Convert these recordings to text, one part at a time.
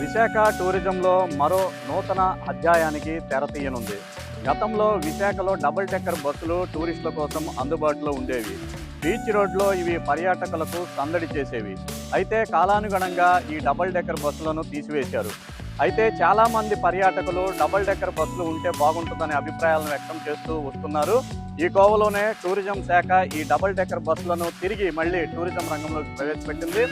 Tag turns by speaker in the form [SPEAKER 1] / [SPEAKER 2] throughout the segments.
[SPEAKER 1] విశాఖ టూరిజంలో మరో నూతన అధ్యాయానికి తెరతీయనుంది గతంలో విశాఖలో డబుల్ డెక్కర్ బస్సులు టూరిస్టుల కోసం అందుబాటులో ఉండేవి. బీచ్ రోడ్లో ఇవి పర్యాటకులకు సందడి చేసేవి. అయితే కాలానుగుణంగా ఈ డబుల్ డెక్కర్ బస్సులను తీసివేశారు. అయితే చాలామంది పర్యాటకులు డబుల్ డెక్కర్ బస్సులు ఉంటే బాగుంటుందనే అభిప్రాయాలను వ్యక్తం చేస్తూ వస్తున్నారు. ఈ కోవలోనే టూరిజం శాఖ ఈ డబుల్ డెక్కర్ బస్సులను తిరిగి మళ్ళీ టూరిజం రంగంలోకి ప్రవేశపెట్టింది.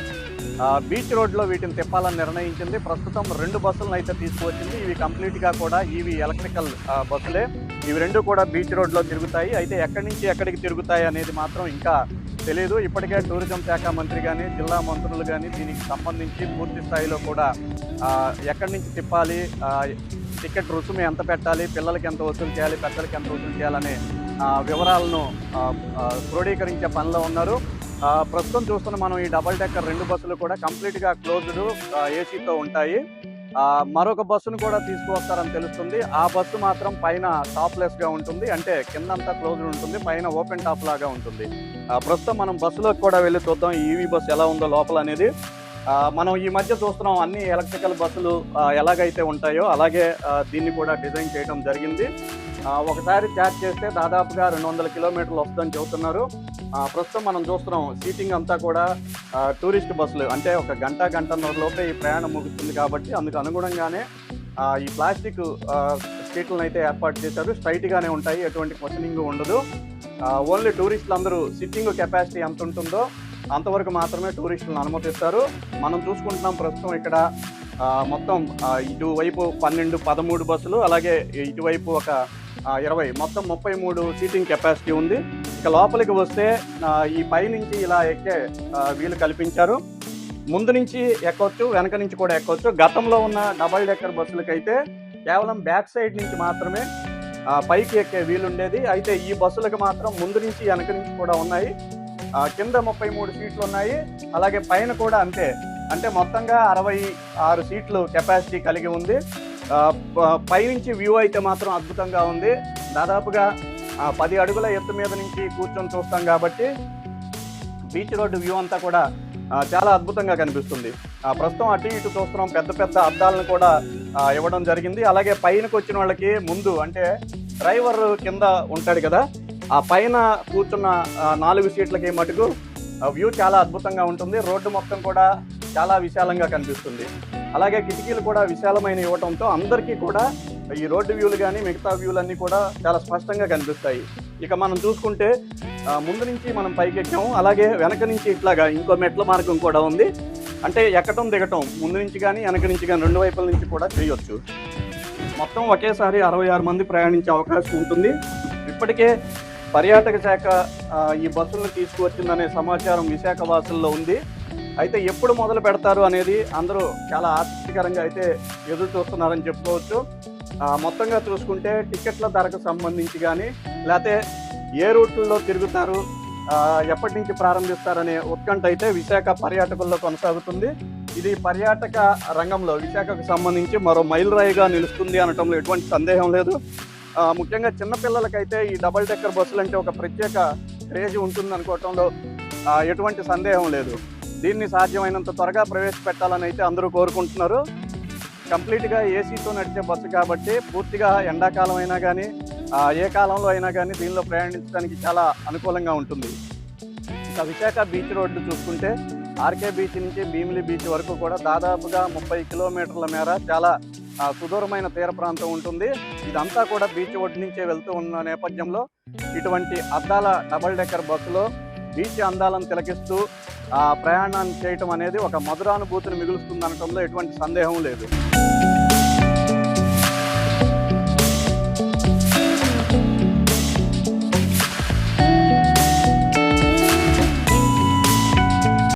[SPEAKER 1] బీచ్ రోడ్లో వీటిని తిప్పాలని నిర్ణయించింది. ప్రస్తుతం రెండు బస్సులను అయితే తీసుకువచ్చింది. ఇవి కంప్లీట్గా కూడా ఇవి ఎలక్ట్రికల్ బస్సులే. ఇవి రెండు కూడా బీచ్ రోడ్లో తిరుగుతాయి. అయితే ఎక్కడి నుంచి ఎక్కడికి తిరుగుతాయి అనేది మాత్రం ఇంకా తెలియదు ఇప్పటికే టూరిజం శాఖ మంత్రి కానీ జిల్లా మంత్రులు కానీ దీనికి సంబంధించి పూర్తి స్థాయిలో కూడా ఎక్కడి నుంచి తిప్పాలి టికెట్ రుసుము ఎంత పెట్టాలి పిల్లలకి ఎంత వసూలు చేయాలి పెద్దలకి ఎంత వసూలు చేయాలనే వివరాలను క్రోడీకరించే పనిలో ఉన్నారు. ప్రస్తుతం చూస్తున్న మనం ఈ డబల్ డెక్కర్ రెండు బస్సులు కూడా కంప్లీట్గా క్లోజ్డ్ ఏసీతో ఉంటాయి. మరొక బస్సును కూడా తీసుకువస్తారని తెలుస్తుంది. ఆ బస్సు మాత్రం పైన టాప్లెస్గా ఉంటుంది. అంటే కిందంతా క్లోజ్డ్ ఉంటుంది. పైన ఓపెన్ టాప్ లాగా ఉంటుంది. ప్రస్తుతం మనం బస్సులోకి కూడా వెళ్ళి చూద్దాం ఈవీ బస్సు ఎలా ఉందో లోపల అనేది. మనం ఈ మధ్య చూస్తున్నాం అన్ని ఎలక్ట్రికల్ బస్సులు ఎలాగైతే ఉంటాయో అలాగే దీన్ని కూడా డిజైన్ చేయడం జరిగింది. ఒకసారి ఛార్జ్ చేస్తే దాదాపుగా రెండు వందల కిలోమీటర్లు వస్తుందని చెబుతున్నారు. ప్రస్తుతం మనం చూస్తున్నాం సీటింగ్ అంతా కూడా టూరిస్ట్ బస్సులు. అంటే ఒక గంట గంటన్నర లోపే ఈ ప్రయాణం ముగుస్తుంది కాబట్టి అందుకు అనుగుణంగానే ఈ ప్లాస్టిక్ సీట్లను అయితే ఏర్పాటు చేశారు. స్ట్రైట్గానే ఉంటాయి ఎటువంటి క్వశ్చనింగ్ ఉండదు. ఓన్లీ టూరిస్టులు అందరూ సిట్టింగ్ కెపాసిటీ ఎంత ఉంటుందో అంతవరకు మాత్రమే టూరిస్టులను అనుమతిస్తారు. మనం చూసుకుంటున్నాం ప్రస్తుతం ఇక్కడ మొత్తం ఇటువైపు పన్నెండు పదమూడు బస్సులు అలాగే ఇటువైపు ఒక ఇరవై. మొత్తం ముప్పై మూడు సీటింగ్ కెపాసిటీ ఉంది. ఇక లోపలికి వస్తే ఈ పై నుంచి ఇలా ఎక్కే వీలు కల్పించారు. ముందు నుంచి ఎక్కొచ్చు వెనక నుంచి కూడా ఎక్కొచ్చు. గతంలో ఉన్న డబల్ డెక్కర్ బస్సులకైతే కేవలం బ్యాక్ సైడ్ నుంచి మాత్రమే పైకి ఎక్కే వీలు ఉండేది అయితే ఈ బస్సులకు మాత్రం ముందు నుంచి వెనక నుంచి కూడా ఉన్నాయి. కింద ముప్పై మూడు సీట్లు ఉన్నాయి. అలాగే పైన కూడా అంతే. అంటే మొత్తంగా అరవై ఆరు సీట్లు కెపాసిటీ కలిగి ఉంది. పైనుంచి వ్యూ అయితే మాత్రం అద్భుతంగా ఉంది. దాదాపుగా పది అడుగుల ఎత్తు మీద నుంచి కూర్చొని చూస్తాం కాబట్టి బీచ్ రోడ్డు వ్యూ అంతా కూడా చాలా అద్భుతంగా కనిపిస్తుంది. ఆ, ప్రస్తుతం అటు ఇటు చూస్తున్నాం. పెద్ద పెద్ద అద్దాలను కూడా ఇవ్వడం జరిగింది. అలాగే పైనకి వచ్చిన వాళ్ళకి ముందు అంటే డ్రైవర్ కింద ఉంటాడు కదా ఆ పైన కూర్చున్న నాలుగు సీట్లకి మటుకు వ్యూ చాలా అద్భుతంగా ఉంటుంది. రోడ్డు మొత్తం కూడా చాలా విశాలంగా కనిపిస్తుంది. అలాగే కిటికీలు కూడా విశాలమైన ఇవ్వడంతో అందరికీ కూడా ఈ రోడ్డు వ్యూలు కానీ మిగతా వ్యూలు అన్నీ కూడా చాలా స్పష్టంగా కనిపిస్తాయి. ఇక మనం చూసుకుంటే ముందు నుంచి మనం పైకెక్కాము. అలాగే వెనక నుంచి ఇట్లాగా ఇంకో మెట్ల మార్గం కూడా ఉంది. అంటే ఎక్కటం దిగటం ముందు నుంచి కానీ వెనక నుంచి కానీ రెండు వైపుల నుంచి కూడా చేయొచ్చు. మొత్తం ఒకేసారి అరవై ఆరు మంది ప్రయాణించే అవకాశం ఉంటుంది. ఇప్పటికే పర్యాటక శాఖ ఈ బస్సులను తీసుకువచ్చిందనే సమాచారం విశాఖ వాసుల్లో ఉంది. అయితే ఎప్పుడు మొదలు పెడతారు అనేది అందరూ చాలా ఆసక్తికరంగా అయితే ఎదురు చూస్తున్నారని చెప్పుకోవచ్చు. మొత్తంగా చూసుకుంటే టికెట్ల ధరకు సంబంధించి కానీ లేకపోతే ఏ రూట్లలో తిరుగుతారు ఎప్పటి నుంచి ప్రారంభిస్తారనే ఉత్కంఠ అయితే విశాఖ పర్యాటకుల్లో కొనసాగుతుంది. ఇది పర్యాటక రంగంలో విశాఖకు సంబంధించి మరో మైలురాయిగా నిలుస్తుంది అనటంలో ఎటువంటి సందేహం లేదు. ముఖ్యంగా చిన్నపిల్లలకైతే ఈ డబల్ డెక్కర్ బస్సులు అంటే ఒక ప్రత్యేక క్రేజ్ ఉంటుంది అనుకోవటంలో ఎటువంటి సందేహం లేదు. దీన్ని సాధ్యమైనంత త్వరగా ప్రవేశపెట్టాలని అయితే అందరూ కోరుకుంటున్నారు. కంప్లీట్గా ఏసీతో నడిచే బస్సు కాబట్టి పూర్తిగా ఎండాకాలం అయినా కానీ ఏ కాలంలో అయినా కానీ దీనిలో ప్రయాణించడానికి చాలా అనుకూలంగా ఉంటుంది. ఇక విశాఖ బీచ్ రోడ్డు చూసుకుంటే ఆర్కే బీచ్ నుంచి భీమిలి బీచ్ వరకు కూడా దాదాపుగా ముప్పై కిలోమీటర్ల మేర చాలా సుదూరమైన తీర ప్రాంతం ఉంటుంది. ఇదంతా కూడా బీచ్ ఒడ్డు నుంచే వెళ్తూ ఉన్న నేపథ్యంలో ఇటువంటి అద్దాల డబల్ డెక్కర్ బస్సులో బీచ్ అందాలను తిలకిస్తూ ప్రయాణాన్ని చేయటం అనేది ఒక మధురానుభూతిని మిగులుస్తుంది అనటంలో ఎటువంటి సందేహం లేదు.